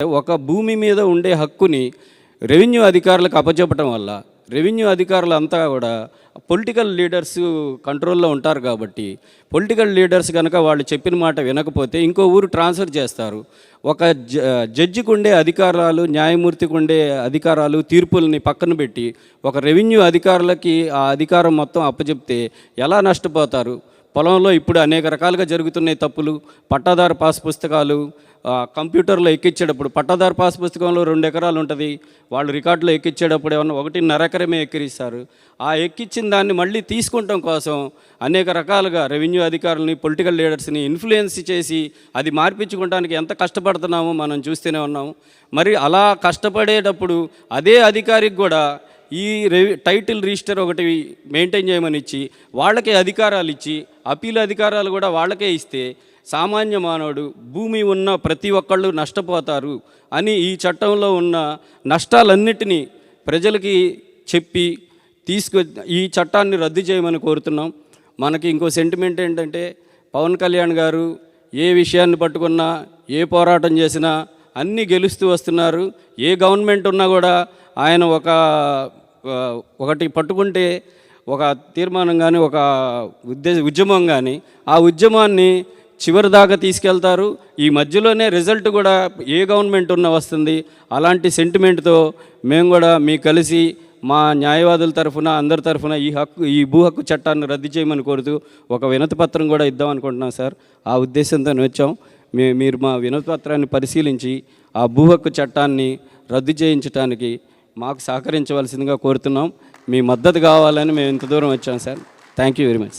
ఒక భూమి మీద ఉండే హక్కుని రెవెన్యూ అధికారులకు అప్పచెప్పటం వల్ల రెవెన్యూ అధికారులు అంతా కూడా పొలిటికల్ లీడర్స్ కంట్రోల్లో ఉంటారు కాబట్టి పొలిటికల్ లీడర్స్ కనుక వాళ్ళు చెప్పిన మాట వినకపోతే ఇంకో ఊరు ట్రాన్స్ఫర్ చేస్తారు. ఒక జ జడ్జికి ఉండే అధికారాలు న్యాయమూర్తికి ఉండే అధికారాలు తీర్పుల్ని పక్కన పెట్టి ఒక రెవెన్యూ అధికారులకి ఆ అధికారం మొత్తం అప్పచెప్తే ఎలా నష్టపోతారు? పొలంలో ఇప్పుడు అనేక రకాలుగా జరుగుతున్నాయి తప్పులు. పట్టాదారు పాస్ పుస్తకాలు కంప్యూటర్లో ఎక్కించేటప్పుడు పట్టాదారు పాస్ పుస్తకంలో రెండు ఎకరాలు ఉంటుంది. వాళ్ళు రికార్డులో ఎక్కించేటప్పుడు ఏమన్నా ఒకటిన్నర ఎకరమే ఎక్కిరిస్తారు. ఆ ఎక్కించిన దాన్ని మళ్ళీ తీసుకుంటాం కోసం అనేక రకాలుగా రెవెన్యూ అధికారులని పొలిటికల్ లీడర్స్ని ఇన్ఫ్లుయెన్స్ చేసి అది మార్పించుకోవడానికి ఎంత కష్టపడుతున్నామో మనం చూస్తూనే ఉన్నాము మరి అలా కష్టపడేటప్పుడు అదే అధికారికి కూడా ఈ టైటిల్ రిజిస్టర్ ఒకటి మెయింటైన్ చేయమని ఇచ్చి వాళ్ళకే అధికారాలు ఇచ్చి అపీల్ అధికారాలు కూడా వాళ్ళకే ఇస్తే సామాన్య మానవుడు భూమి ఉన్న ప్రతి ఒక్కళ్ళు నష్టపోతారు అని ఈ చట్టంలో ఉన్న నష్టాలన్నిటినీ ప్రజలకి చెప్పి తీసుకు ఈ చట్టాన్ని రద్దు చేయమని కోరుతున్నాం. మనకి ఇంకో సెంటిమెంట్ ఏంటంటే పవన్ కళ్యాణ్ గారు ఏ విషయాన్ని పట్టుకున్నా ఏ పోరాటం చేసినా అన్నీ గెలుస్తూ వస్తున్నారు. ఏ గవర్నమెంట్ ఉన్నా కూడా ఆయన ఒక ఒకటి పట్టుకుంటే ఒక తీర్మానం కానీ ఒక ఉద్దేశ ఉద్యమం కానీ ఆ ఉద్యమాన్ని చివరి దాకా తీసుకెళ్తారు. ఈ మధ్యలోనే రిజల్ట్ కూడా ఏ గవర్నమెంట్ ఉన్న వస్తుంది. అలాంటి సెంటిమెంట్తో మేము కూడా మీ కలిసి మా న్యాయవాదుల తరఫున అందరి తరఫున ఈ హక్కు ఈ భూ హక్కు చట్టాన్ని రద్దు చేయమని కోరుతూ ఒక వినతి పత్రం కూడా ఇద్దాం అనుకుంటున్నాం సార్. ఆ ఉద్దేశంతో వచ్చాం. మీ మీరు మా వినతి పత్రాన్ని పరిశీలించి ఆ భూ హక్కు చట్టాన్ని రద్దు చేయించడానికి మాకు సహకరించవలసిందిగా కోరుతున్నాం. మీ మద్దతు కావాలని మేము ఇంత దూరం వచ్చాం sir. Thank you very much